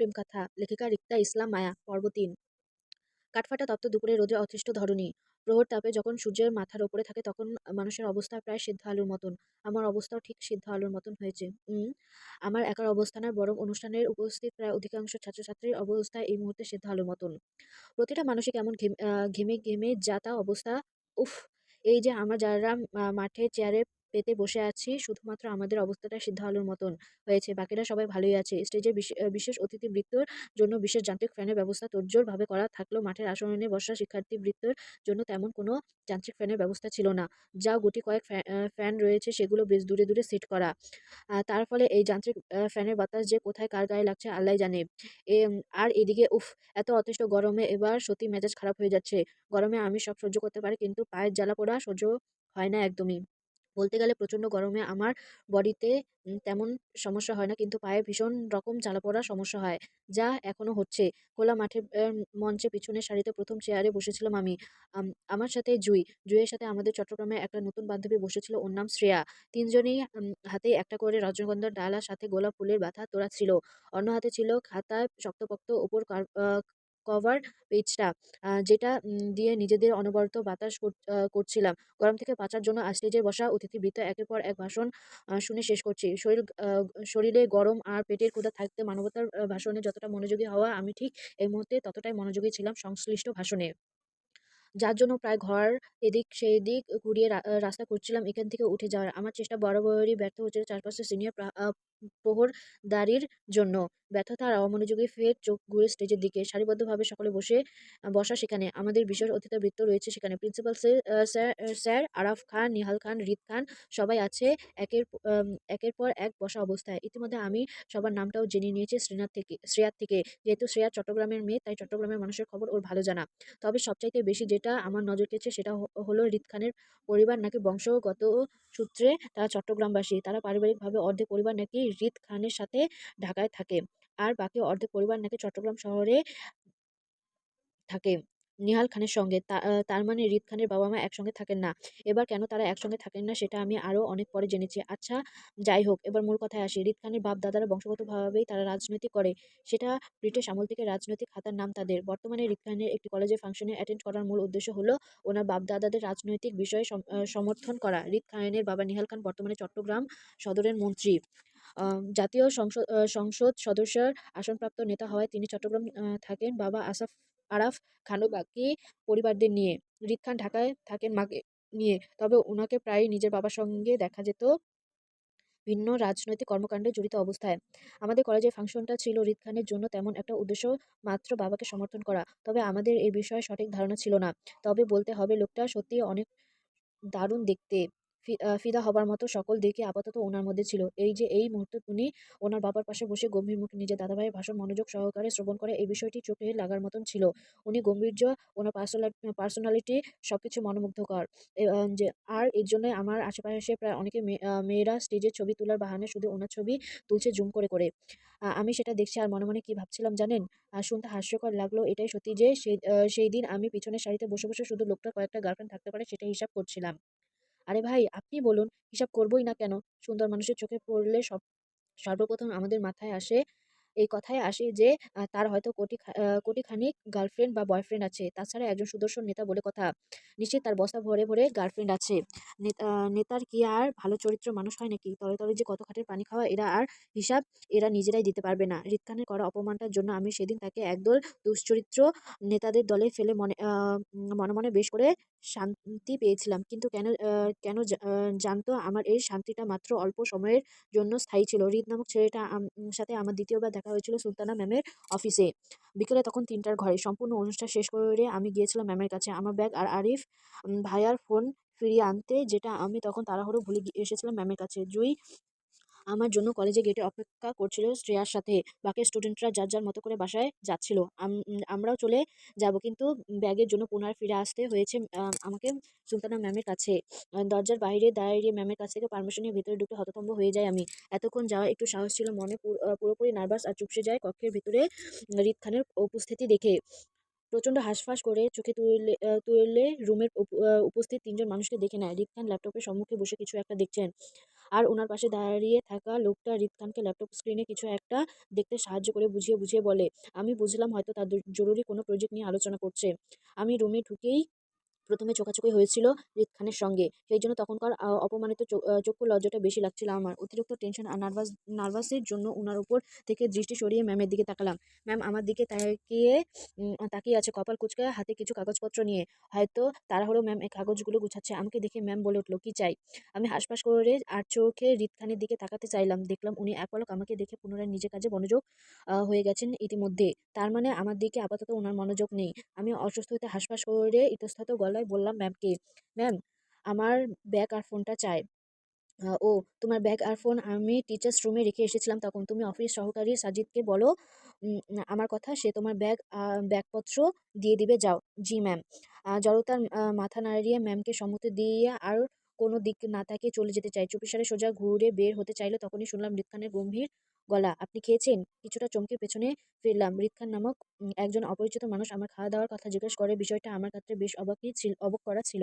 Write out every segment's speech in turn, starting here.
প্রেম কথা, লেখিকা রিক্তা ইসলাম মায়া, পর্ব তিন। কাঠফাটা তপ্ত দুপুরে রোদে অতিষ্ঠ ধরণী। প্রহর তাপে যখন সূর্যের মাথার ওপরে থাকে তখন মানুষের অবস্থা প্রায় সিদ্ধ আলুর মতন। আমার অবস্থাও ঠিক সিদ্ধ আলুর মতন হয়েছে। আমার একার অবস্থা নয় বরং অনুষ্ঠানের উপস্থিত প্রায় অধিকাংশ ছাত্রছাত্রীর অবস্থা এই মুহূর্তে সিদ্ধ আলুর মতন। প্রতিটা মানুষই কেমন ঘেমে ঘেমে যা তা অবস্থা, উফ, এই যে আমরা যারা মাঠে চেয়ারে পেতে বসে আছি। শুধুমাত্র আমাদের অবস্থাটা সিদ্ধ আলুর মতন হয়েছে। বাকিরা সবাই ভালোই আছে। স্টেজে বিশে- বিশেষ অতিথি বৃত্তর জন্য বিশেষ যান্ত্রিক ফ্যানের ব্যবস্থা তোড়জোড়ভাবে করা থাকলেও মাঠের আসনে বসা শিক্ষার্থী বৃত্তর জন্য তেমন কোনো যান্ত্রিক ফ্যানের ব্যবস্থা ছিল না। যা গুটি কয়েক ফ্যান রয়েছে সেগুলো বেশ দূরে দূরে সেট করা। তার ফলে এই যান্ত্রিক ফ্যানের বাতাস যে কোথায় কার গায়ে লাগছে আল্লাহ জানে। এ আর এদিকে, উফ, এত অতিষ্ঠ গরমে এবার সত্যি মেজাজ খারাপ হয়ে যাচ্ছে। গরমে আমি সব সহ্য করতে পারি, কিন্তু পায়ের জ্বালা পোড়া সহ্য হয় না একদমই। বলতে গেলে প্রচণ্ড গরমে আমার বডিতে তেমন সমস্যা হয় না। কিন্তু পায়ে ভীষণ রকম জ্বালা পোড়া সমস্যা হয়, যা এখনও হচ্ছে। খোলা মাঠের মঞ্চে পিছনের সারিতে প্রথম চেয়ারে বসেছিলাম আমি। আমার সাথে জুই, জুইয়ের সাথে আমাদের চট্টগ্রামে একটা নতুন বান্ধবী বসেছিল, ওর নাম শ্রেয়া। তিনজনই হাতে একটা করে রজনীগন্ধার ডালা সাথে গোলাপ ফুলের ব্যথা তোড়া ছিল। অন্য হাতে ছিল খাতায় শক্তপোক্ত উপর কভার পেজটা যেটা দিয়ে নিজেদের অনবরত বাতাস কর- করছিলাম। গরম থেকে বাঁচার জন্য স্টেজে বসা অতিথিবৃত্ত একের পর এক ভাষণ শুনে শেষ করছি। শরীর শরীরে গরম আর পেটের ক্ষুধা থাকতে মানবতার ভাষণে যতটা মনোযোগী হওয়া আমি ঠিক এই মুহূর্তে ততটাই মনোযোগী ছিলাম সংশ্লিষ্ট ভাষণে। যার জন্য প্রায় ঘর এদিক সেই দিক ঘুরিয়ে রাস্তা করছিলাম এখান থেকে উঠে যাওয়ার। আমার চেষ্টা বরাবরই ব্যর্থ হচ্ছিল চারপাশে সিনিয়র প্রহরদারির জন্য। ব্যর্থতা আর অমনোযোগী ফের চোখ ঘুরে স্টেজের দিকে। সারিবদ্ধভাবে সকলে বসে বসা সেখানে। আমাদের বিশেষ অতিথিবৃত্ত রয়েছে সেখানে। Principal sir sir, Araf Khan, Nihal Khan Rid Khan সবাই আছে একের একের পর এক বসা অবস্থায়। ইতিমধ্যে আমি সবার নামটাও জেনে নিয়েছি শ্রীনাথ থেকে, শ্রেয়ার থেকে। যেহেতু শ্রেয়া চট্টগ্রামের মেয়ে, তাই চট্টগ্রামের মানুষের খবর ওর ভালো জানা। তবে সবচাইতে বেশি যেটা আমার নজর কেড়েছে সেটা হলো হৃদ খানের পরিবার নাকি বংশগত সূত্রে তারা চট্টগ্রামবাসী। তারা পারিবারিকভাবে অর্ধেক পরিবার নাকি হৃদ খানের সাথে ঢাকায় থাকে, আর বাকি অর্ধেক পরিবার নাকি চট্টগ্রাম শহরে থাকে। নিহাল খানের সঙ্গে। তার মানে রিদ খানের বাবা মা একসঙ্গে থাকেন না। এবার কেন তারা একসঙ্গে থাকেন না সেটা আমি আরও অনেক পরে জেনেছি। আচ্ছা যাই হোক, এবার মূল কথায় আসি। রিদ খানের বাপ দাদারা বংশগতভাবেই তারা রাজনীতি করে। সেটা ব্রিটিশ আমল থেকে রাজনৈতিক খাতার নাম তাদের। বর্তমানে রিদ খানের একটি কলেজে ফাংশনে অ্যাটেন্ড করার মূল উদ্দেশ্য হলো ওনার বাপ দাদাদের রাজনৈতিক বিষয়ে সম- সমর্থন করা। রিদ খানের বাবা নিহাল খান বর্তমানে চট্টগ্রাম সদরের মন্ত্রী। জাতীয় সংসদ সংসদ সদস্যের আসনপ্রাপ্ত নেতা হওয়ায় তিনি চট্টগ্রাম থাকেন। বাবা আসাফ আরাফ খানও বাকি পরিবারদের নিয়ে রিদ খান ঢাকায় থাকেন মাকে নিয়ে। তবে ওনাকে প্রায়ই নিজের বাবার সঙ্গে দেখা যেত ভিন্ন রাজনৈতিক কর্মকাণ্ডে জড়িত অবস্থায়। আমাদের কলেজের ফাংশনটা ছিল রিদ খানের জন্য তেমন একটা উদ্দেশ্য মাত্র বাবাকে সমর্থন করা। তবে আমাদের এই বিষয়ে সঠিক ধারণা ছিল না। তবে বলতে হবে, লোকটা সত্যিই অনেক দারুণ দেখতে। ফিদা হবার মতো সকল দিকে আপাতত ওনার মধ্যে ছিল। এই যে এই মুহূর্তে উনি ওনার বাবার পাশে বসে গম্ভীর মুখে নিজের দাদাভাইয়ের ভাষণ মনোযোগ সহকারে শ্রবণ করে এই বিষয়টি চোখে লাগার মতন ছিল। উনি গম্ভীর্য ওনার পার্সোনালিটি সবকিছু মনোমুগ্ধকর। এ, আহ, যে আর এর জন্য আমার আশেপাশে প্রায় অনেকে মেয়ে- মেয়েরা স্টেজে ছবি তোলার বাহানে শুধু ওনার ছবি তুলছে জুম করে করে। আমি সেটা দেখছি আর মনে মনে কি ভাবছিলাম জানেন? শুনতে হাস্যকর লাগল এটাই সত্যি যে সেই দিন আমি পিছনের সারিতে বসে বসে শুধু লোকটার কয়েকটা গার্লফ্রেন্ড থাকতে পারে সেটা হিসাব করছিলাম। আরে ভাই, আপনি বলুন হিসাব করবোই না কেন? সুন্দর মানুষের চোখে পড়লে সব, সর্বপ্রথম আমাদের মাথায় আসে, এই কথায় আসে যে তার হয়তো কোটি খা- কোটি খানিক গার্লফ্রেন্ড বা বয়ফ্রেন্ড আছে। তাছাড়া একজন সুদর্শন নেতা বলে কথা, নিশ্চয়ই তার বস্তা ভরে ভরে গার্লফ্রেন্ড আছে। নেতা- নেতার কি আর ভালো চরিত্র মানুষ হয় নাকি? তলে তলে যে কত খাটের পানি খাওয়া, এরা আর হিসাব এরা নিজেরাই দিতে পারবে না। রিতখানের করা অপমানটার জন্য আমি সেদিন তাকে একদল দুশ্চরিত্র নেতাদের দলে ফেলে মনে মনে মনে বেশ করে শান্তি পেয়েছিলাম। কিন্তু কেন কেন জানতো? আমার এই শান্তিটা মাত্র অল্প সময়ের জন্য স্থায়ী ছিল। রিদ নামক ছেলেটা সাথে আমার দ্বিতীয়বার দেখা হয়েছিল সুলতানা ম্যামের অফিসে। বিকেলে তখন তিনটার ঘরে। সম্পূর্ণ অনুষ্ঠান শেষ করে আমি গিয়েছিলাম ম্যামের কাছে। আমার ব্যাগ আর আরিফ ভাইয়ার ফোন ফিরিয়ে আনতে, যেটা আমি তখন তাড়াহুড়ো ভুলে এসেছিলাম ম্যামের কাছে। জুই আমার জন্য কলেজে গেটে অপেক্ষা করছিল শ্রেয়ার সাথে। বাকি স্টুডেন্টরা যার যার মতো করে বাসায় যাচ্ছিল। আমরাও চলে যাব কিন্তু ব্যাগের জন্য পুনরায় ফিরে আসতে হয়েছে আমাকে সুলতানা ম্যামের কাছে। দরজার বাইরে দাঁড়িয়ে ম্যামের কাছ থেকে পারমিশন নিয়ে ভিতরে ঢুকে হতভম্ব হয়ে যায় আমি। এতক্ষণ যাওয়া একটু সাহস ছিল মনে পুর- পুরোপুরি নার্ভাস আর চুপসে যায় কক্ষের ভিতরে রিদ খানের উপস্থিতি দেখে। প্রচণ্ড হাঁসফাঁস করে চোখে তুলে আহ, তুলে রুমের উপস্থিত তিনজন মানুষকে দেখে নেয়। রিদ খান ল্যাপটপের সম্মুখে বসে কিছু একটা দেখছেন। আর ওনার পাশে দাঁড়িয়ে থাকা লোকটা রিত খানকে ল্যাপটপ স্ক্রিনে কিছু একটা দেখতে সাহায্য করে বুঝিয়ে বুঝিয়ে বলে, আমি বুঝলাম হয়তো তাদের জরুরি কোনো প্রজেক্ট নিয়ে আলোচনা করছে। আমি রুমে ঢুকেই প্রথমে চোখাচোখি হয়েছিল রিদ খানের সঙ্গে। সেই জন্য তখনকার অপমানিত চক্ষু লজ্জাটা বেশি লাগছিল আমার। অতিরিক্ত টেনশন আর নার্ভাস নার্ভাসের জন্য ওনার উপর থেকে দৃষ্টি সরিয়ে ম্যামের দিকে তাকালাম। ম্যাম আমার দিকে তাকিয়ে তাকিয়ে আছে কপাল কুচকে হাতে কিছু কাগজপত্র নিয়ে। হয়তো তারা তাড়াহুড়ো ম্যাম এই কাগজগুলো গুছাচ্ছে। আমাকে দেখে ম্যাম বলে উঠল, কী চাই? আমি হাসপাস করে আর চোখে রিদ খানের দিকে তাকাতে চাইলাম। দেখলাম উনি এক পলক আমাকে দেখে পুনরায় নিজের কাজে মনোযোগ হয়ে গেছেন ইতিমধ্যে। তার মানে আমার দিকে আপাতত ওনার মনোযোগ নেই। আমি অসুস্থ হতে হাসপাস করে ইতস্তত গলায় বললাম ম্যামকে ম্যাম আমার ব্যাগ আর ফোনটা চাই। ও, তোমার ব্যাগ আর ফোন আমি টিচার্স রুমে রেখে এসেছিলাম, তখন তুমি অফিস সহকারী সাজিদকে বলো আমার কথা সে তোমার ব্যাগ ব্যাগপত্র দিয়ে দিবে, যাও। জি ম্যাম জড়তার মাথা নাড়িয়ে ম্যামকে সম্মতি দিয়ে আর কোনো দিক না তাকিয়ে চলে যেতে চাই চুপিসারে সোজা ঘুরে বের হতে চাইলে তখনই শুনলাম মৃতখানের গম্ভীর গলা, আপনি খেয়েছেন? কিছুটা চমকে পেছনে ফিরলাম। মৃতখান নামক একজন অপরিচিত মানুষ আমার খাওয়া দাওয়ার কথা জিজ্ঞেস করে, বিষয়টা আমার ক্ষেত্রে বেশ অবাকই ছিল, অবাক করা ছিল।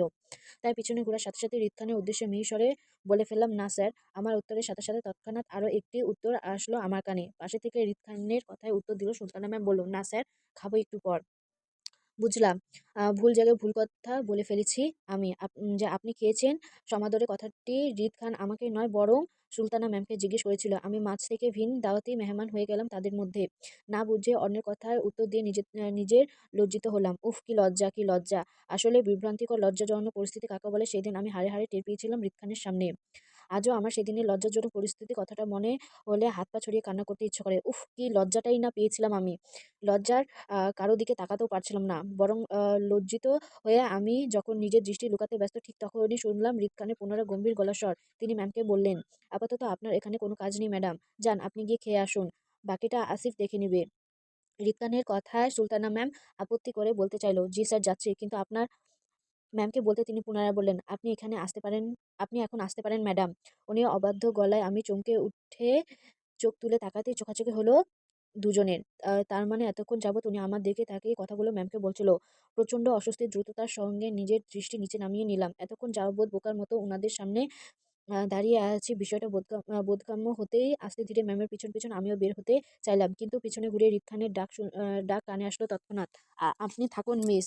তাই পিছনে ঘোরার সাথে সাথে রিত খানের উদ্দেশ্যে মিহিসরে বলে ফেললাম, না স্যার। আমার উত্তরের সাথে সাথে তৎক্ষণাৎ আরও একটি উত্তর আসলো আমার কানে। পাশে থেকে রিত খানের কথায় উত্তর দিল, সুলতানা ম্যাম বলল, না স্যার, খাব একটু পর। বুঝলাম। ভুল জায়গায় ভুল কথা বলে ফেলেছি আমি। যে আপনি খেয়েছেন সমাদরে কথাটি রিদ খান আমাকে নয়, বরং সুলতানা ম্যামকে জিজ্ঞেস করেছিল। আমি মাছ থেকে ভিন দাওয়াতি মেহমান হয়ে গেলাম তাদের মধ্যে। না বুঝে অন্যের কথার উত্তর দিয়ে নিজে নিজের লজ্জিত হলাম। উফ, কি লজ্জা কি লজ্জা। আসলে বিভ্রান্তিকর, লজ্জাজনক পরিস্থিতি কাকে বলে সেদিন আমি হাড়ে হাড়ে টের পেয়েছিলাম রিদ খানের সামনে। আজও আমার সেদিনের লজ্জাজনক পরিস্থিতি কথাটা মনে হলে হাত পা ছড়িয়ে কান্না করতে ইচ্ছে করে। উফ, কি লজ্জাটাই না পেয়েছিলাম আমি। লজ্জার কারও দিকে তাকাতেও পারছিলাম না। বরং লজ্জিত হয়ে আমি যখন নিজের দৃষ্টি লুকাতে ব্যস্ত, ঠিক তখনই শুনলাম রিদ পুনরায় গম্ভীর গলার স্বর তিনি ম্যামকে বললেন, আপাতত আপনার এখানে কোনো কাজ নেই ম্যাডাম যান, আপনি গিয়ে খেয়ে আসুন। বাকিটা আসিফ দেখে নেবে। রিদ কথায় সুলতানা ম্যাম আপত্তি করে বলতে চাইলো, জি স্যার যাচ্ছি। কিন্তু আপনার ম্যামকে বলতে তিনি পুনরায় বললেন, আপনি এখানে আসতে পারেন, আপনি এখন আসতে পারেন, ম্যাডাম। উনি অবাধ্য গলায় আমি চমকে উঠে চোখ তুলে তাকাতেই চোখাচোখি হলো দুজনের। তার মানে এতক্ষণ যাবত উনি আমার দিকে তাকিয়ে কথাগুলো ম্যামকে বলছিল, প্রচণ্ড অস্বস্তি, দ্রুততার সঙ্গে নিজের দৃষ্টি নিচে নামিয়ে নিলাম। এতক্ষণ যাবত বোকার মতো ওনাদের সামনে দাঁড়িয়ে আছি, বিষয়টা বোধগম্য হতেই আস্তে ধীরে ম্যামের পিছন পিছন আমিও বের হতে চাইলাম। কিন্তু পিছনে ঘুরে রিক খানের ডাক ডাক কানে আসলো তৎক্ষণাৎ আপনি থাকুন, মিস।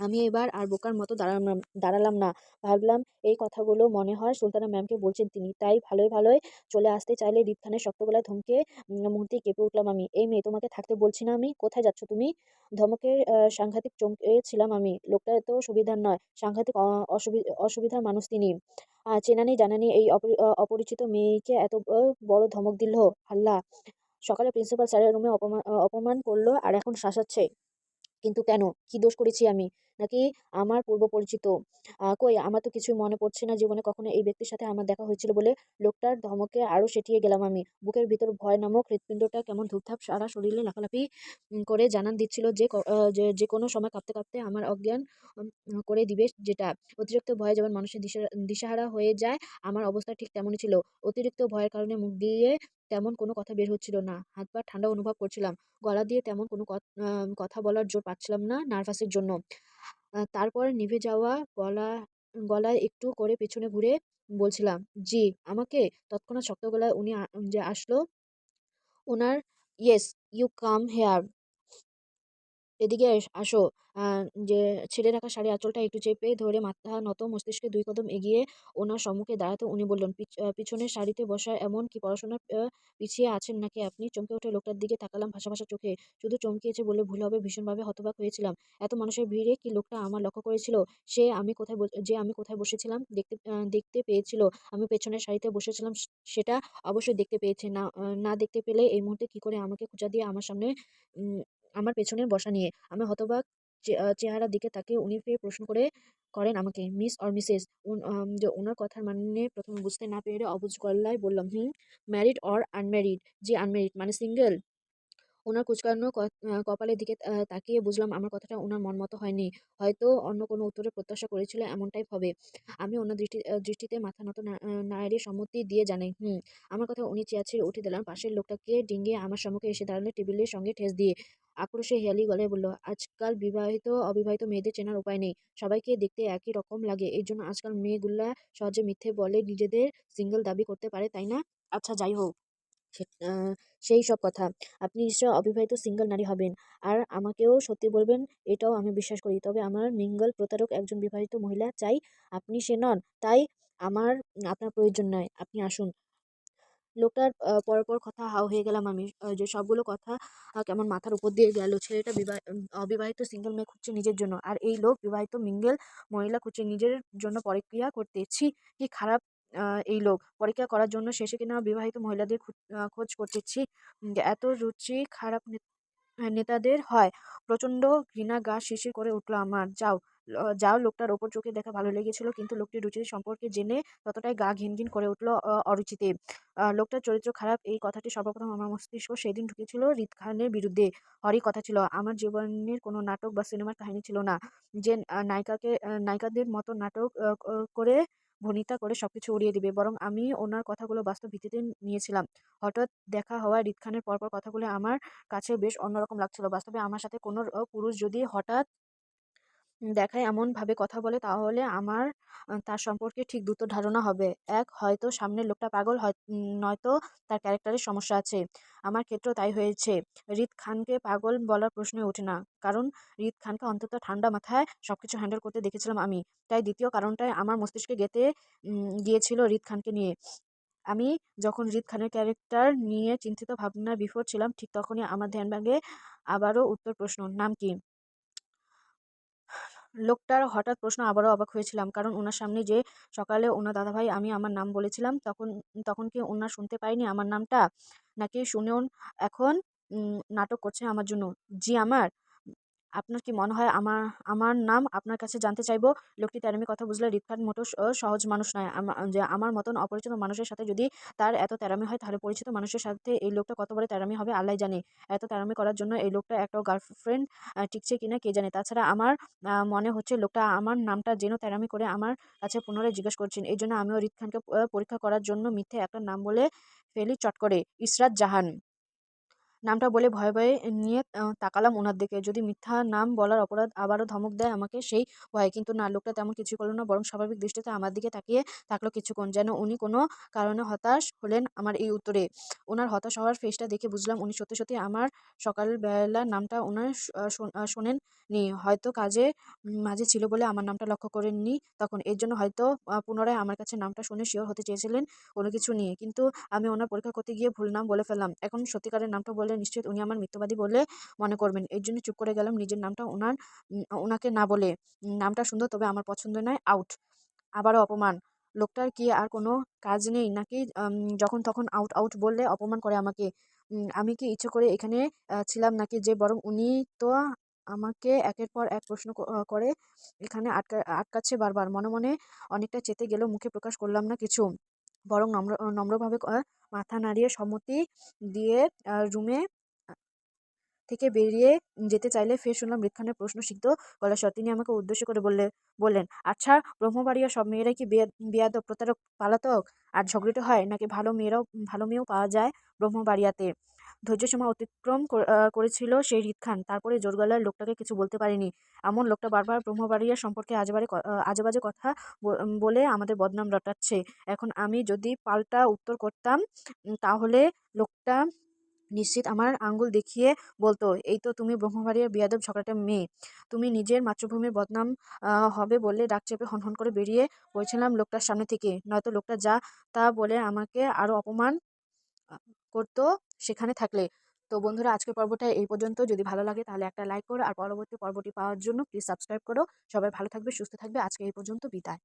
আমি এবার আর বোকার মতো দাঁড়ালাম দাঁড়ালাম না। ভাবলাম এই কথাগুলো মনে হয় সুলতানা ম্যামকে বলছেন তিনি। তাই ভালোই ভালোই চলে আসতে চাইলে রিদ খানের শক্ত গলায় ধমকে উম, মুহূর্তেই কেঁপে উঠলাম আমি। এই মেয়ে তোমাকে থাকতে বলছি না আমি? কোথায় যাচ্ছ তুমি? ধমকের আহ, সাংঘাতিক চমকে ছিলাম আমি। লোকটা তো সুবিধার নয় সাংঘাতিক অসুবিধার মানুষ তিনি। চেনা নেই জানা এই অপরি- অপরিচিত মেয়েকে এত বড় ধমক দিল? আল্লাহ সকালে প্রিন্সিপাল স্যারের রুমে অপমান অপমান করল আর এখন শাসাচ্ছে। কিন্তু কেন? কি দোষ করেছি আমি? নাকি আমার পূর্ব পরিচিত কই, আমার তো কিছুই মনে পড়ছে না জীবনে কখনো এই ব্যক্তির সাথে আমার দেখা হয়েছিল বলে লোকটার ধমকে আরও সেটিয়ে গেলাম আমি। বুকের ভিতর ভয় নামক হৃৎপিণ্ডটা কেমন ধূপধাপ সারা শরীরে লাফালাফি করে জানান দিচ্ছিল যে যে কোনো সময় কাঁপতে কাঁপতে আমার অজ্ঞান করে দিবে যেটা। অতিরিক্ত ভয়ে যেমন মানুষের দিশা, দিশাহারা হয়ে যায়, আমার অবস্থা ঠিক তেমনই ছিল। অতিরিক্ত ভয়ের কারণে মুখ দিয়ে তেমন কোনো কথা বের হচ্ছিল না। হাত পা ঠান্ডা অনুভব করছিলাম। গলা দিয়ে তেমন কোনো কথা বলার জোর পাচ্ছিলাম না নার্ভাসের জন্য। তারপর নিভে যাওয়া গলা, গলায় একটু করে পেছনে ঘুরে বলছিলাম, জি, আমাকে? তৎক্ষণাৎ শক্ত গলায় উনি যে আসলো ওনার ইয়েস ইউ কাম হেয়ার এদিকে আসো। যে ছেড়ে রাখা শাড়ি আঁচলটা একটু চেপে ধরে মাথা নত মস্তিষ্কে দুই কদম এগিয়ে ওনার সম্মুখে দাঁড়াতে উনি বললেন, "পিছ- পিছনের শাড়িতে বসা এমন কি পড়াশোনা পিছিয়ে আছেন নাকি আপনি? চমকে উঠে লোকটার দিকে তাকালাম ভাসা ভাসা চোখে। শুধু চমকিয়েছে বলে ভুল হবে, ভীষণভাবে হতবাক হয়েছিলাম। এত মানুষের ভিড়ে কি লোকটা আমার লক্ষ্য করেছিল? সে আমি কোথায় যে আমি কোথায় বসেছিলাম দেখতে দেখতে পেয়েছিল। আমি পেছনের শাড়িতে বসেছিলাম সেটা অবশ্যই দেখতে পেয়েছে। না না দেখতে পেলে এই মুহূর্তে কি করে আমাকে খোঁচা দিয়ে আমার সামনে আমার পেছনের বসা নিয়ে। আমি হতবাক চেহারার দিকে তাকে উনি ফিরে প্রশ্ন করে করেন আমাকে মিস অর মিসেস? যে ওনার কথার মানে প্রথমে বুঝতে না পেরে অবুজ গল্লায় বললাম হুম ম্যারিড অর আনম্যারিড? জি আনম্যারিড মানে সিঙ্গেল। ওনার কুচকানো কপালের দিকে তাকিয়ে বুঝলাম আমার কথাটা ওনার মন মতো হয়নি। হয়তো অন্য কোনো উত্তরে প্রত্যাশা করেছিল এমনটাই হবে। আমি ওনার দৃষ্টি দৃষ্টিতে মাথা নত না- আহ, নাড়িয়ে সম্মতি দিয়ে জানাই হুম আমার কথা উনি চেয়ার ছেড়ে উঠে দিলাম পাশের লোকটাকে ডিঙ্গিয়ে আমার সম্মুখে এসে দাঁড়ালে টেবিলের সঙ্গে ঠেস দিয়ে আক্রোশে হেয়ালি গলায় বলল, আজকাল বিবাহিত অবিবাহিত মেয়েদের চেনার উপায় নেই। সবাইকে দেখতে একই রকম লাগে। এই জন্য আজকাল মেয়েগুলা সহজে মিথ্যে বলে নিজেদের সিঙ্গেল দাবি করতে পারে, তাই না? আচ্ছা, যাই হোক। সেই সব কথা। আপনি নিশ্চয় অবিবাহিত সিঙ্গেল নারী হবেন, আর আমাকেও সত্যি বলবেন এটাও আমি বিশ্বাস করি। তবে আমার মিঙ্গল প্রতারক একজন বিবাহিত মহিলা চাই। আপনি সে নন, তাই আমার আপনার প্রয়োজন নয়। আপনি আসুন। লোকটার পর পর কথা হাও হয়ে গেলাম আমি। যে সবগুলো কথা কেমন মাথার উপর দিয়ে গেল। ছেলেটা বিবাহ অবিবাহিত সিঙ্গেল মেয়ে খুঁজছে নিজের জন্য, আর এই লোক বিবাহিত মিঙ্গেল মহিলা খুঁজছে নিজের জন্য পরিক্রিয়া করতেছি কি খারাপ এই লোক। পরীক্ষা করার জন্য শেষে কিনা বিবাহিত মহিলাদের খোঁজ করতেছি এত রুচি খারাপ নেতাদের হয়। প্রচণ্ড ঘৃণা গা শিরশির করে উঠল আমার। যাও, যাও লোকটার ওপর চোখে দেখা ভালো লেগেছিল, কিন্তু লোকটির রুচি সম্পর্কে জেনে ততটাই গা ঘিনঘিন করে উঠল অরুচিতে। লোকটার চরিত্র খারাপ এই কথাটি সর্বপ্রথম আমার মস্তিষ্ক সেদিন ঢুকেছিল রিদ খানের বিরুদ্ধে। হরই কথা ছিল। আমার জীবনের কোনো নাটক বা সিনেমার কাহিনী ছিল না, যে নায়িকাকে নায়িকাদের মতো নাটক করে ভনিতা করে সবকিছু উড়িয়ে দিবে। বরং আমি ওনার কথাগুলো বাস্তব ভিত্তিতে নিয়েছিলাম। হঠাৎ দেখা হওয়া রিত খানের পরপর কথাগুলো আমার কাছে বেশ অন্যরকম লাগছিল। বাস্তবে আমার সাথে কোনো পুরুষ যদি হঠাৎ দেখায় এমনভাবে কথা বলে, তাহলে আমার তার সম্পর্কে ঠিক দুটো ধারণা হবে। এক, হয়তো সামনের লোকটা পাগল, হয় নয়তো তার ক্যারেক্টারের সমস্যা আছে। আমার ক্ষেত্রেও তাই হয়েছে। রিদ খানকে পাগল বলার প্রশ্নই ওঠে না, কারণ রিদ খানকে অন্তত ঠান্ডা মাথায় সবকিছু হ্যান্ডেল করতে দেখেছিলাম আমি। তাই দ্বিতীয় কারণটাই আমার মস্তিষ্কে গেঁথে গিয়েছিল রিদ খানকে নিয়ে। আমি যখন রিদ খানের ক্যারেক্টার নিয়ে চিন্তিত ভাবনায় বিফোর ছিলাম, ঠিক তখনই আমার ধ্যান ভাঙে আবারও উত্তর প্রশ্ন, নাম কি? লোকটার হঠাৎ প্রশ্ন আবারও অবাক হয়েছিলাম, কারণ ওনার সামনে যে সকালে ওনার দাদাভাই আমি আমার নাম বলেছিলাম, তখন তখন কি ওনার শুনতে পাইনি আমার নামটা? নাকি শুনেও এখন নাটক করছে আমার জন্য? জি আমার? আপনার কি মনে হয় আমার আমার নাম আপনার কাছে জানতে চাইব? লোকটি তেরামি কথা বুঝলে খান মোটেও সহজ মানুষ নয়। যে আমার মতন অপরিচিত মানুষের সাথে যদি তার এত তেরামি হয়, তাহলে পরিচিত মানুষের সাথে এই লোকটা কত বড় তেরামি হবে আল্লাহই জানে। এত তেরামি করার জন্য এই লোকটা একটা গার্লফ্রেন্ড টিকছে কিনা কে জানে। তাছাড়া আমার মনে হচ্ছে লোকটা আমার নামটা যেন তেরামি করে আমার কাছে পুনরায় জিজ্ঞেস করছেন। এই জন্য আমিও রিদ খানকে পরীক্ষা করার জন্য মিথ্যে একটা নাম বলে ফেলি চট করে, ইসরাত জাহান। নামটা বলে ভয়ে ভয়ে নিয়ে তাকালাম ওনার দিকে। যদি মিথ্যা নাম বলার অপরাধ আবারও ধমক দেয় আমাকে সেই ভয়ে। কিন্তু না, লোকটা তেমন কিছু করল না, বরং স্বাভাবিক দৃষ্টিতে আমার দিকে তাকিয়ে থাকল কিছুক্ষণ, যেন উনি কোনো কারণে হতাশ হলেন আমার এই উত্তরে। ওনার হতাশ হওয়ার ফেসটা দেখে বুঝলাম উনি সত্যি সত্যি আমার সকালবেলার নামটা ওনার শোনেন নি। হয়তো কাজে মাঝে ছিল বলে আমার নামটা লক্ষ্য করেননি তখন। এর জন্য হয়তো পুনরায় আমার কাছে নামটা শুনে শিওর হতে চেয়েছিলেন কোনো কিছু নিয়ে। কিন্তু আমি ওনার পরীক্ষা করতে গিয়ে ভুল নাম বলে ফেললাম। এখন সত্যিকারের নামটা বললে নিশ্চিত উনি আমার মিথ্যাবাদী বলে মনে করবেন। এর জন্য চুপ করে গেলাম নিজের নামটা ওনার ওনাকে না বলে। নামটা সুন্দর, তবে আমার পছন্দ নয়, আউট। আবারও অপমান। লোকটার কি আর কোনো কাজ নেই নাকি যখন তখন আউট আউট বললে অপমান করে আমাকে? আমি কি ইচ্ছে করে এখানে ছিলাম নাকি যে বরং উনি তো আমাকে একের পর এক প্রশ্ন করে এখানে আটকা আটকাচ্ছে বারবার। মনে মনে অনেকটা চেতে গেলেও মুখে প্রকাশ করলাম না কিছু। বরং নম্র নম্রভাবে মাথা নাড়িয়ে সম্মতি দিয়ে রুমে থেকে বেরিয়ে যেতে চাইলে ফের শুনলাম রিদ প্রশ্ন সিদ্ধ সর তিনি আমাকে উদ্দেশ্য করে বললে বললেন, আচ্ছা ব্রহ্মবাড়িয়া সব মেয়েরাই কি বিয়াদ প্রতারক, পালাতক? আর ঝগড়িটা হয়, নাকি ভালো মেয়েরাও ভালো মেয়েও পাওয়া যায় ব্রহ্মবাড়িয়াতে? ধৈর্যসীমা অতিক্রম করেছিল সেই রিদ খান। তারপরে জোর গলায় লোকটাকে কিছু বলতে পারেনি। এমন লোকটা বারবার ব্রহ্মবাড়িয়া সম্পর্কে আজেবারে আজেবাজে কথা বলে আমাদের বদনাম রটাচ্ছে। এখন আমি যদি পাল্টা উত্তর করতাম, তাহলে লোকটা নিশ্চিত আমার আঙ্গুল দেখিয়ে বলতো, এই তো তুমি ব্রহ্মবাড়িয়ার বেয়াদব ঝগড়াটা মেয়ে। তুমি নিজের মাতৃভূমির বদনাম হবে বলে ডাক চেপে হনহন করে বেরিয়ে পড়েছিলাম লোকটার সামনে থেকে। নয়তো লোকটা যা তা বলে আমাকে আরও অপমান করতো সেখানে থাকলে। তো বন্ধুরা আজকের পর্বটা এই পর্যন্ত। যদি ভালো লাগে তাহলে একটা লাইক করো, আর পরবর্তী পর্বটি পাওয়ার জন্য প্লিজ সাবস্ক্রাইব করো। সবাই ভালো থাকবে, সুস্থ থাকবে। আজকে এই পর্যন্ত, বিদায়।